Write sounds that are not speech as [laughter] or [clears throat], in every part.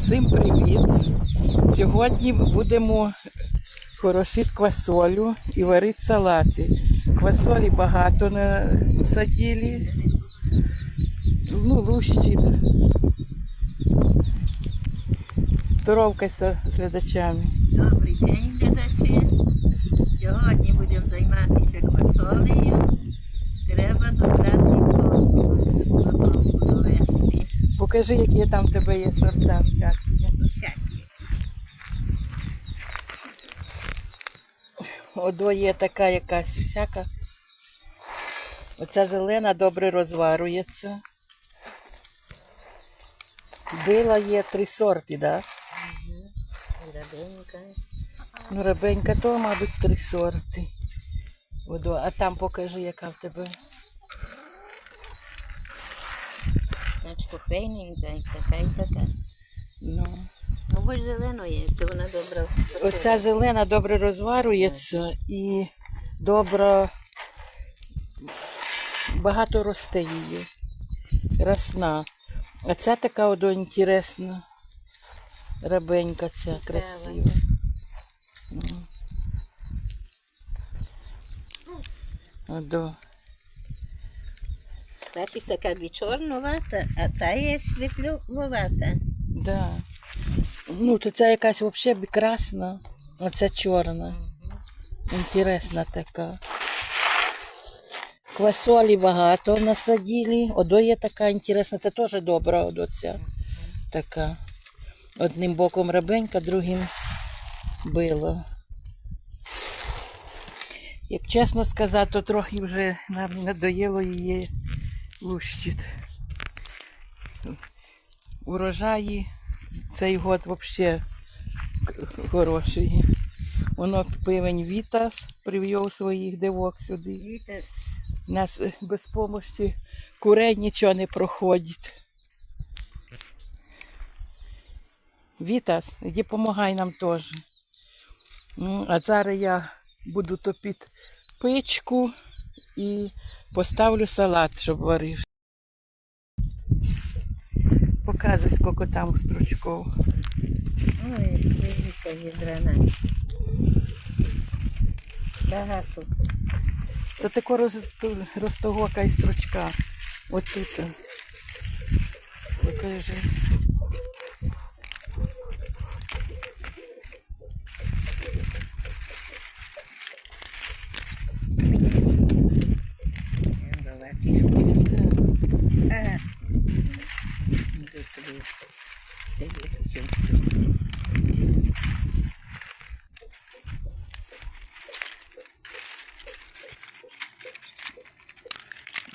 Всім привіт! Сьогодні будемо хорошити квасолю і варити салати. Квасолі багато насадили. Ну, лущить. Здоровкайся з глядачами. Добрий день, глядачі. Сьогодні будемо займатися квасолею. Покажи, які там в тебе є сорта. Одо є така якась всяка. Оця зелена добре розварюється. Била є три сорти, так? Да? Рабенька. Ну, рабенька то, мабуть, три сорти. А там покажи, яка в тебе. Кофейненька і така і така. Ну. Ну, бо ж зелено то вона добра. Оця зелена добре розварюється і добре багато росте її. Росна. А ця така одо інтересна. Рабенька ця красива. Ну. Одо. Бачиш, така бі чорнувата, а та є світловата. Да. Ну, то ця якась взагалі красна, а ця чорна. Інтересна така. Квасолі багато насадили. Одо є така інтересна, це теж добра одо ця. Така. Одним боком рабенька, другим било. Як чесно сказати, то трохи вже нам надоїло її лущити. Урожаї цей год взагалі хороший. Воно пивень Вітас привів своїх дивок сюди. Віта, У нас е, без допомоги курей нічого не проходить. Вітас, іди допомагай нам теж. Ну, А зараз я буду топити печку і поставлю салат, щоб варив. Показуй, скільки там стручков. ой, віта ядрена. Багато. Та тако роз, розтогока і стручка. От тут. Покажи.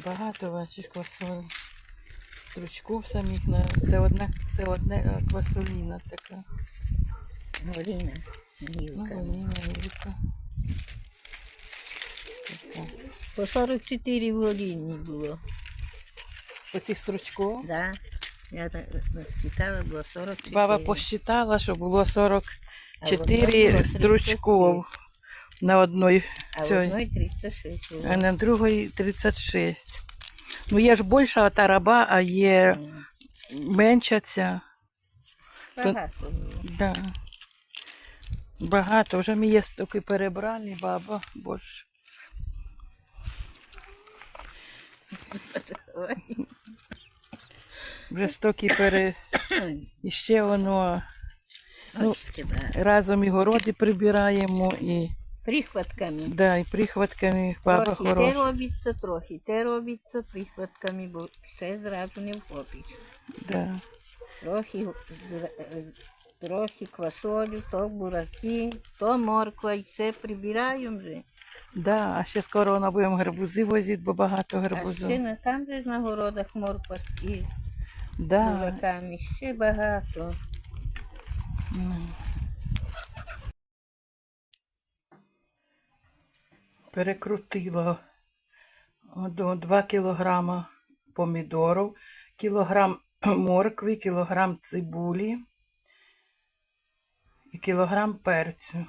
Багато бачиш квасоли. Стручков самих на. Це одна, це одна е, квасоліна така. Ну, голіна, гілка. Така. По 44 в голіні було. Оці стручков. Да. Я так читала, було 44. Баба посчитала, що було 44 одній стручков на одної. А в цій. одної 36 було. А на другої 36. Ну, є ж більша та раба, а є менша ця. Багато. Да. Багато. Вже ми є стільки перебрали, баба. Ой. Вже стільки пере... [coughs] І ще воно Ну, разом і городи прибираємо, і, Прихватками. да, і прихватками баба Трохи те хороша. робиться, трохи те робиться прихватками, бо все зразу не вхопиш. Да. Трохи, е, трохи квасолю, то бураки, то морква, і все прибираємо вже. Да, а ще скоро воно будемо гарбузи возити, бо багато А гарбузів. ще на там же на городах морква і Да. бураками, ще багато. Перекрутила до 2 кілограма помідорів, кілограм [clears throat] моркви, кілограм цибулі і кілограм перцю.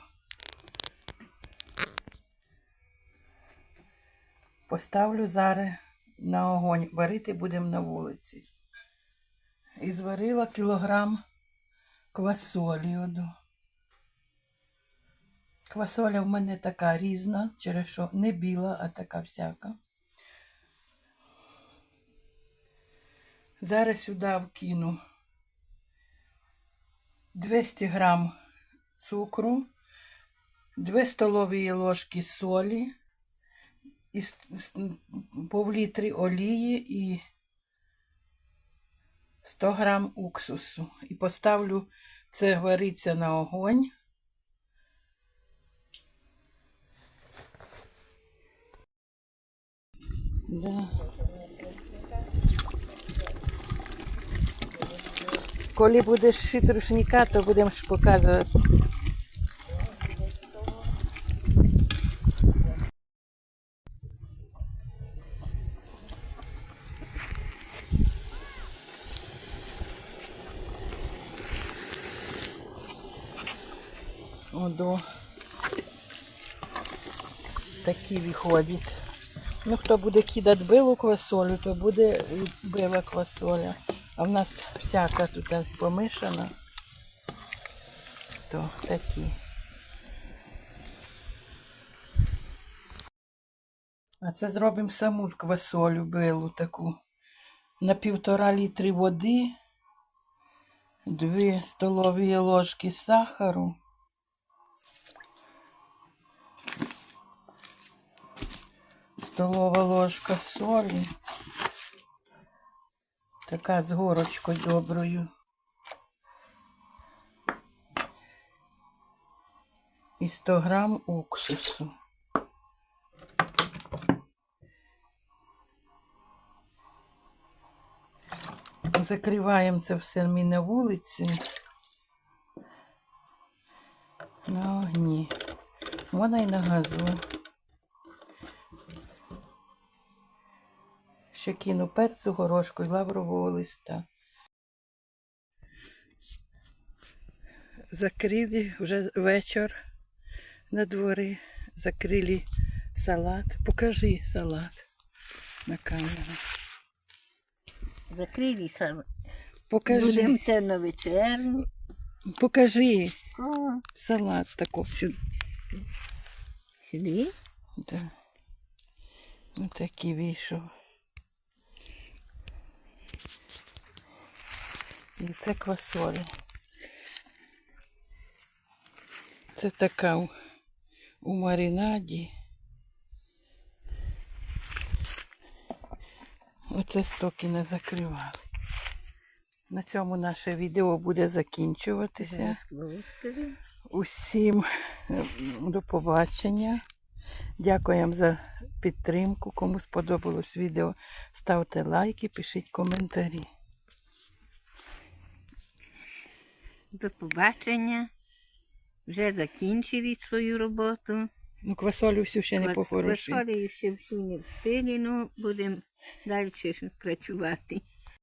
Поставлю зараз на огонь. Варити будемо на вулиці. І зварила кілограм квасолі. Квасоля в мене така різна, через що не біла, а така всяка. Зараз сюди вкину 200 грам цукру, 2 столові ложки солі, і пів-літри олії і 100 грам уксусу. І поставлю це вариться на огонь. Да. Коли будеш шити рушника, то будемо ж показувати. Одо. Такі виходять. Ну, хто буде кидати білу квасолю, то буде била квасоля. А в нас всяка тут помішана. То такі. А це зробимо саму квасолю білу таку. На півтора літри води, дві столові ложки сахару. Столова ложка солі. Така з горочкою доброю. І 100 грам уксусу. Закриваємо це все ми на вулиці. На огні. Вона і на газу. Ще кину перцю, горошку і лаврового листа. Закрили вже вечір на дворі. Закрили салат. Покажи салат на камеру. Закрилися. Покажи. Будемо це на вечерню. Покажи О, салат такой сюди. сюди. Да. Ось такий вийшов. І це квасоля. Це така у, у маринаді. Оце стоки не закривали. На цьому наше відео буде закінчуватися. Усім е, до побачення. Дякуємо за підтримку. Кому сподобалось відео, ставте лайки, пишіть коментарі. До побачення. Вже закінчили свою роботу. Ну, квасолю всю ще не похорошили. Квасолю ще всю не встигли, ну будемо далі працювати.